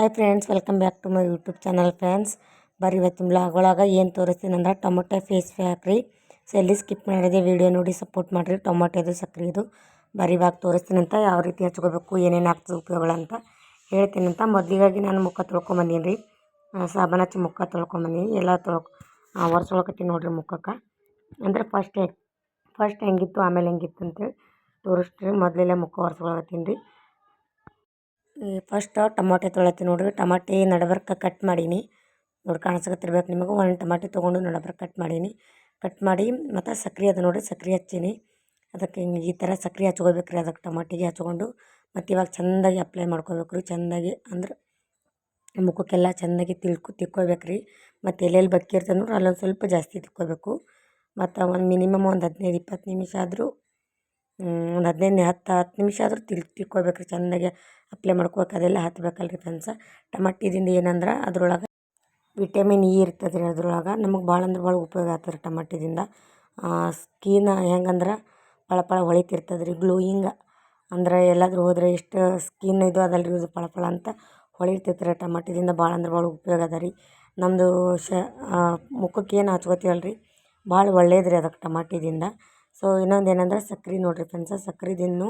Hi friends welcome back to my YouTube channel friends ಬರ್ರಿ ಇವತ್ತು blog ಒಳಗೆ ಏನು ತೋರಿಸ್ತೀನಿ ಅಂದ್ರೆ ಟೊಮೊಟೊ ಫೇಸ್ ಪ್ಯಾಕ್ ರೀ ಸೊ ಎಲ್ಲಿ ಸ್ಕಿಪ್ ಮಾಡಿದೆ ವಿಡಿಯೋ ನೋಡಿ ಸಪೋರ್ಟ್ ಮಾಡಿರಿ. ಟೊಮೊಟೊದು ಸಕ್ರೆ ಇದು ಬರೀ ತೋರಿಸ್ತೀನಿ ಅಂತ ಯಾವ ರೀತಿ ಹಚ್ಕೋಬೇಕು, ಏನೇನು ಆಗ್ತದೆ ಉಪಯೋಗಗಳಂತ ಹೇಳ್ತೀನಿ ಅಂತ. ಮೊದಲಿಗಾಗಿ ನಾನು ಮುಖ ತೊಳ್ಕೊಂಬಂದೀನಿ ರೀ ಸಾಬನ್ ಹಚ್ಚಿ ಮುಖ ತೊಳ್ಕೊಂಬಂದೀನಿ. ಎಲ್ಲ ತೊಳ್ಕೊ ಒರೆಸ್ಕೊಳಕತ್ತೀನಿ ನೋಡಿರಿ ಮುಖಕ್ಕೆ. ಅಂದ್ರೆ ಫಸ್ಟ್ ಫಸ್ಟ್ ಹೆಂಗಿತ್ತು, ಆಮೇಲೆ ಹೆಂಗಿತ್ತು ಅಂತೇಳಿ ತೋರಿಸ್ತೀರಿ ಮೊದಲೆಲ್ಲ ಮುಖ ಒರೆಸ್ಕೊಳಕತ್ತೀನಿ ರೀ ಫಸ್ಟ್ ಟಮಾಟೆ ತೊಳತ್ತೀನಿ ನೋಡಿರಿ. ಟಮಾಟೆ ನಡಬರ್ಕ ಕಟ್ ಮಾಡೀನಿ. ನೋಡಿ ಕಾಣಿಸ್ಕತ್ತಿರ್ಬೇಕು ನಿಮಗೆ. ಒಂದು ಟಮಾಟೆ ತೊಗೊಂಡು ನಡಬರ್ಕ ಕಟ್ ಮಾಡೀನಿ. ಕಟ್ ಮಾಡಿ ಮತ್ತು ಸಕ್ರೆ ಅದು ನೋಡಿರಿ. ಸಕ್ರೆ ಹಚ್ಚೀನಿ. ಅದಕ್ಕೆ ಹಿಂಗೆ ಈ ಥರ ಸಕ್ರೆ ಹಚ್ಕೋಬೇಕು ರೀ ಅದಕ್ಕೆ ಟಮಾಟಿಗೆ ಹಚ್ಕೊಂಡು ಮತ್ತು ಇವಾಗ ಚೆಂದಾಗಿ ಅಪ್ಲೈ ಮಾಡ್ಕೋಬೇಕು ರೀ ಚೆಂದಾಗಿ ಅಂದ್ರೆ ಮುಖಕ್ಕೆಲ್ಲ ಚೆಂದಾಗಿ ತಿಳ್ಕೊ ತಿಕ್ಕೋಬೇಕು ರೀ ಮತ್ತು ಎಲ್ಲೆಲ್ಲಿ ಬಕ್ಕಿರ್ತಂದ್ರೆ ಅಲ್ಲೊಂದು ಸ್ವಲ್ಪ ಜಾಸ್ತಿ ತಿಕ್ಕೋಬೇಕು. ಮತ್ತು ಒಂದು ಮಿನಿಮಮ್ ಒಂದು ಹದಿನೈದು ಇಪ್ಪತ್ತು ನಿಮಿಷ ಆದರೂ ಒಂದು ಹದಿನೈದು ಹತ್ತು ಹತ್ತು ನಿಮಿಷ ಆದರೂ ತಿಳ್ ತಿಕ್ಕೋಬೇಕು ರೀ ಚೆಂದಾಗಿ ಅಪ್ಲೈ ಮಾಡ್ಕೋಬೇಕು, ಅದೆಲ್ಲ ಹತ್ಬೇಕಲ್ಲ ರೀ ಫ್ರೆಂಡ್ಸ ಟಮಾಟಿದಿಂದ ಏನಂದ್ರೆ ಅದ್ರೊಳಗೆ ವಿಟಮಿನ್ ಇ ಇರ್ತದೆ ರೀ ಅದ್ರೊಳಗೆ. ನಮಗೆ ಭಾಳ ಅಂದ್ರೆ ಭಾಳ ಉಪಯೋಗ ಆಗ್ತದೆ ರೀ ಟಮಾಟಿದಿಂದ ಸ್ಕಿನ್ ಹೆಂಗಂದ್ರೆ ಪಳ ಪಳ ಹೊಳಿತಿರ್ತದೆ ರೀ ಗ್ಲೋಯಿಂಗ ಅಂದ್ರೆ ಎಲ್ಲಾದರೂ ಹೋದರೆ ಎಷ್ಟು ಸ್ಕಿನ್ ಇದು ಅದಲ್ಲ ರೀ ಪಳ ಪಳ ಅಂತ ಹೊಳಿರ್ತೈತೆ ರೀ ಟಮಾಟಿದಿಂದ ಭಾಳ ಅಂದ್ರೆ ಭಾಳ ಉಪಯೋಗ ಅದ ರೀ. ನಮ್ಮದು ಶ ಮುಖಕ್ಕೆ ಏನು ಹಚ್ಕೋತೀವಲ್ಲ ರೀ ಭಾಳ ಒಳ್ಳೇದು ರೀ ಅದಕ್ಕೆ ಟಮಾಟಿದಿಂದ. ಸೊ, ಇನ್ನೊಂದು ಏನಂದ್ರೆ ಸಕ್ರೆ ನೋಡಿರಿ ಫ್ರೆಂಡ್ಸ ಸಕ್ರೆದಿನ್ನು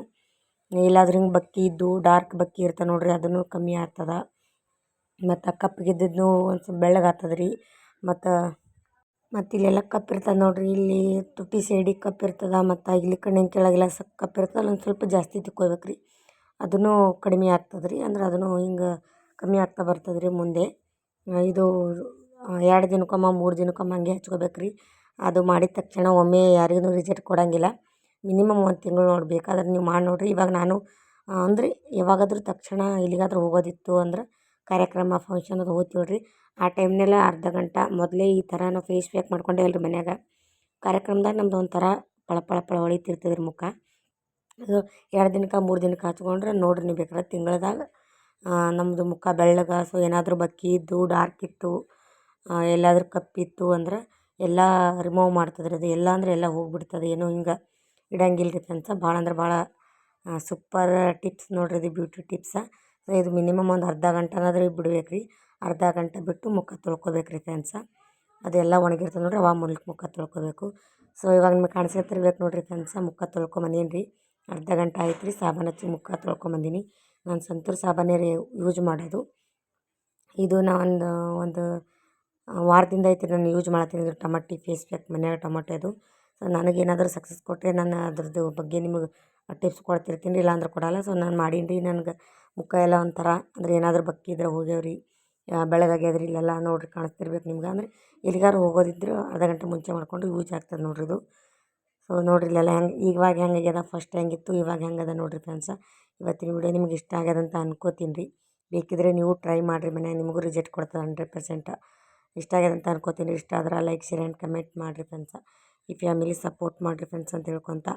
ಇಲ್ಲಾದ್ರೆ ಹಿಂಗೆ ಬಕ್ಕಿ ಇದ್ದು ಡಾರ್ಕ್ ಬಕ್ಕಿ ಇರ್ತವೆ ನೋಡಿರಿ, ಅದನ್ನು ಕಮ್ಮಿ ಆಗ್ತದೆ. ಮತ್ತು ಕಪ್ಪಗಿದ್ದದ್ದು ಒಂದು ಸ್ವಲ್ಪ ಬೆಳ್ಳಗಾಗ್ತದೆ ರೀ ಮತ್ತು ಮತ್ತು ಇಲ್ಲೆಲ್ಲ ಕಪ್ಪು ಇರ್ತದೆ ನೋಡಿರಿ, ಇಲ್ಲಿ ತುಟಿ ಸೈಡಿ ಕಪ್ಪು ಇರ್ತದೆ, ಮತ್ತು ಇಲ್ಲಿ ಕಣ್ಣಿನ ಕೆಳಗೆಲ್ಲ ಸ ಕಪ್ಪು ಇರ್ತದೆ ಅಲ್ಲೊಂದು ಸ್ವಲ್ಪ ಜಾಸ್ತಿ ತಿಕ್ಕೋಬೇಕು ರೀ ಅದನ್ನು ಕಡಿಮೆ ಆಗ್ತದೆ ರೀ ಅಂದ್ರೆ ಅದನ್ನು ಹಿಂಗೆ ಕಮ್ಮಿ ಆಗ್ತಾ ಬರ್ತದೆ ರೀ ಮುಂದೆ. ಇದು ಎರಡು ದಿನಕ್ಕೊಮ್ಮೆ, ಮೂರು ದಿನಕ್ಕೊಮ್ಮೆ ಹಂಗೆ ಹಚ್ಕೋಬೇಕು ರೀ ಅದು ಮಾಡಿದ ತಕ್ಷಣ ಒಮ್ಮೆ ಯಾರಿಗೂ ರಿಜೆಕ್ಟ್ ಕೊಡೋಂಗಿಲ್ಲ. ಮಿನಿಮಮ್ ಒಂದು ತಿಂಗಳು ನೋಡಿ ಬೇಕಾದ್ರೆ ನೀವು ಮಾಡಿ ನೋಡಿರಿ, ಇವಾಗ ನಾನು ಅಂದರೆ ಯಾವಾಗಾದರೂ ತಕ್ಷಣ ಎಲ್ಲಿಗಾದರೂ ಹೋಗೋದಿತ್ತು ಅಂದ್ರೆ ಕಾರ್ಯಕ್ರಮ ಫಂಕ್ಷನ್ ಅದು ಹೋಗ್ತೀವಿ ರೀ ಆ ಟೈಮ್ನೆಲ್ಲ ಅರ್ಧ ಗಂಟೆ ಮೊದಲೇ ಈ ಥರ ನಾವು ಫೇಸ್ ಪ್ಯಾಕ್ ಮಾಡ್ಕೊಂಡೇವಲ್ಲ ರೀ ಮನ್ಯಾಗ. ಕಾರ್ಯಕ್ರಮದಾಗ ನಮ್ದು ಒಂಥರ ಪಳ ಪಳ ಪಳ ಹೊಳಿತಿರ್ತದೆ ರೀ ಮುಖ. ಅದು ಎರಡು ದಿನಕ್ಕೆ, ಮೂರು ದಿನಕ್ಕೆ ಹಚ್ಕೊಂಡ್ರೆ ನೋಡಿರಿ ನೀವು ಬೇಕಾದ್ರೆ ತಿಂಗಳದಾಗ ನಮ್ಮದು ಮುಖ ಬೆಳ್ಳಗೆ ಸೊ ಏನಾದರೂ ಬಕ್ಕಿ ಇದ್ದು ಡಾರ್ಕ್ ಇತ್ತು ಎಲ್ಲಾದರೂ ಕಪ್ಪಿತ್ತು ಅಂದ್ರೆ ಎಲ್ಲ ರಿಮೂವ್ ಮಾಡ್ತದೆ ರೀ ಅದು ಎಲ್ಲ ಅಂದರೆ ಎಲ್ಲ ಹೋಗ್ಬಿಡ್ತದೆ. ಏನೂ ಹಿಂಗೆ ಇಡಂಗಿಲ್ಲ ರೀ ಫ್ರೆಂಡ್ಸ ಭಾಳ ಅಂದ್ರೆ ಭಾಳ ಸೂಪರ್ ಟಿಪ್ಸ್ ನೋಡಿರಿ ಇದು ಬ್ಯೂಟಿ ಟಿಪ್ಸ ಇದು ಮಿನಿಮಮ್ ಒಂದು ಅರ್ಧ ಗಂಟೆನಾದ್ರೂ ಬಿಡ್ಬೇಕು ರೀ ಅರ್ಧ ಗಂಟೆ ಬಿಟ್ಟು ಮುಖ ತೊಳ್ಕೊಬೇಕು ರೀ ಫ್ರೆಂಡ್ಸ ಅದೆಲ್ಲ ಒಣಗಿರ್ತದೆ ನೋಡಿರಿ, ಅವಾಗ ಮೂಲಕ ಮುಖ ತೊಳ್ಕೊಬೇಕು. ಸೊ ಇವಾಗ ನಿಮಗೆ ಕಾಣಿಸ್ಕೊತಿರ್ಬೇಕು ನೋಡಿರಿ ಫ್ರೆಂಡ್ಸ ಮುಖ ತೊಳ್ಕೊಂಬಂದೀನಿ ರೀ ಅರ್ಧ ಗಂಟೆ ಆಯ್ತು ರೀ ಸಾಬಾನ್ ಹಚ್ಚಿ ಮುಖ ತೊಳ್ಕೊಂಬಂದೀನಿ. ನಾನು ಸಂತೂರ್ ಸಾಬಾನೇ ರೀ ಯೂಸ್ ಮಾಡೋದು. ಇದು ನಾನು ಒಂದು ವಾರದಿಂದ ಐತಿ ನಾನು ಯೂಸ್ ಮಾಡತ್ತೀನಿ ಇದು ಟಮಾಟಿ, ಫೇಸ್ ಪ್ಯಾಕ್, ಮನ್ಯಾಗ ಅದು. ಸೊ ನನಗೇನಾದರೂ ಸಕ್ಸಸ್ ಕೊಟ್ಟರೆ ನಾನು ಅದ್ರದ್ದು ಬಗ್ಗೆ ನಿಮಗೆ ಟಿಪ್ಸ್ ಕೊಡ್ತಿರ್ತೀನಿ ರೀ ಇಲ್ಲಾಂದ್ರೆ ಕೊಡಲ್ಲ. ಸೊ ನಾನು ಮಾಡೀನಿ ರೀ ನನಗೆ ಮುಖ ಎಲ್ಲ ಒಂಥರ, ಅಂದ್ರೆ ಏನಾದರೂ ಬಕ್ಕಿ ಇದ್ರೆ ಹೋಗ್ಯಾವ ರೀ ಬೆಳ್ಳಗಾಗ್ಯದ ರೀ ಇಲ್ಲೆಲ್ಲ ನೋಡಿರಿ ಕಾಣಿಸ್ತಿರ್ಬೇಕು ನಿಮ್ಗೆ. ಅಂದರೆ ಎಲ್ಲಿಗಾರು ಹೋಗೋದಿದ್ರೆ ಅರ್ಧ ಗಂಟೆ ಮುಂಚೆ ಮಾಡಿಕೊಂಡು ಯೂಸ್ ಆಗ್ತದೆ ನೋಡ್ರಿ ಇದು. ಸೊ ನೋಡಿರಿ ಇಲ್ಲೆಲ್ಲ ಹೆಂಗೆ ಇವಾಗ ಹೆಂಗಾಗ್ಯದ ಫಸ್ಟ್ ಹೆಂಗಿತ್ತು ಇವಾಗ ಹೆಂಗದ ನೋಡಿರಿ ಫ್ರೆಂಡ್ಸ ಇವತ್ತಿನ ವಿಡಿಯೋ ನಿಮ್ಗೆ ಇಷ್ಟ ಆಗ್ಯದಂತ ಅನ್ಕೋತೀನಿ ರೀ. ಬೇಕಿದ್ರೆ ನೀವು ಟ್ರೈ ಮಾಡಿರಿ ಮನೆ ನಿಮಗೂ ರಿಜೆಕ್ಟ್ ಕೊಡ್ತದೆ ಹಂಡ್ರೆಡ್ ಪರ್ಸೆಂಟ್ ಇಷ್ಟ ಆಗ್ಯದ ಅಂತ ಅನ್ಕೋತೀನಿ. ಇಷ್ಟ ಆದ್ರೆ ಲೈಕ್ ಶೇರ್ ಆ್ಯಂಡ್ ಕಮೆಂಟ್ ಮಾಡಿರಿ ಫ್ರೆಂಡ್ಸ ಈ ಫ್ಯಾಮಿಲಿ ಸಪೋರ್ಟ್ ಮಾಡಿರಿ ಫ್ರೆಂಡ್ಸ್ ಅಂತ ಹೇಳ್ಕೊತ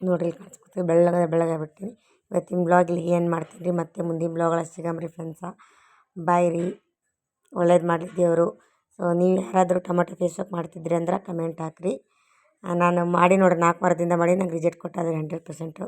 ನೋಡಿರಿ ಇಲ್ಲಿ ಕಾಣಿಸ್ಕೊತೀವಿ ಬೆಳ್ಳಗೆ ಬೆಳ್ಳಗಾಗ್ಬಿಡ್ತೀನಿ ಇವತ್ತಿನ ಬ್ಲಾಗ್ ಇಲ್ಲಿ ಏನು ಮಾಡ್ತೀನಿ ರೀ ಮತ್ತೆ ಮುಂದಿನ ಬ್ಲಾಗ್ಗಳ ಸಿಗಮ್ರಿ ಫ್ರೆಂಡ್ಸ ಬಾಯ್ ರೀ. ಒಳ್ಳೇದು ಮಾಡಲಿ ದೇವರು. ಸೊ ನೀವು ಯಾರಾದರೂ ಟೊಮೆಟೊ ಫೇಸ್ ವಾಶ್ ಮಾಡ್ತಿದ್ರಿ ಅಂದ್ರೆ ಕಮೆಂಟ್ ಹಾಕಿರಿ. ನಾನು ಮಾಡಿ ನೋಡಿ ನಾಲ್ಕು ವಾರದಿಂದ ಮಾಡಿ ನಂಗೆ ರಿಜೆಕ್ಟ್ ಕೊಟ್ಟಾದ್ರೆ ಹಂಡ್ರೆಡ್ ಪರ್ಸೆಂಟು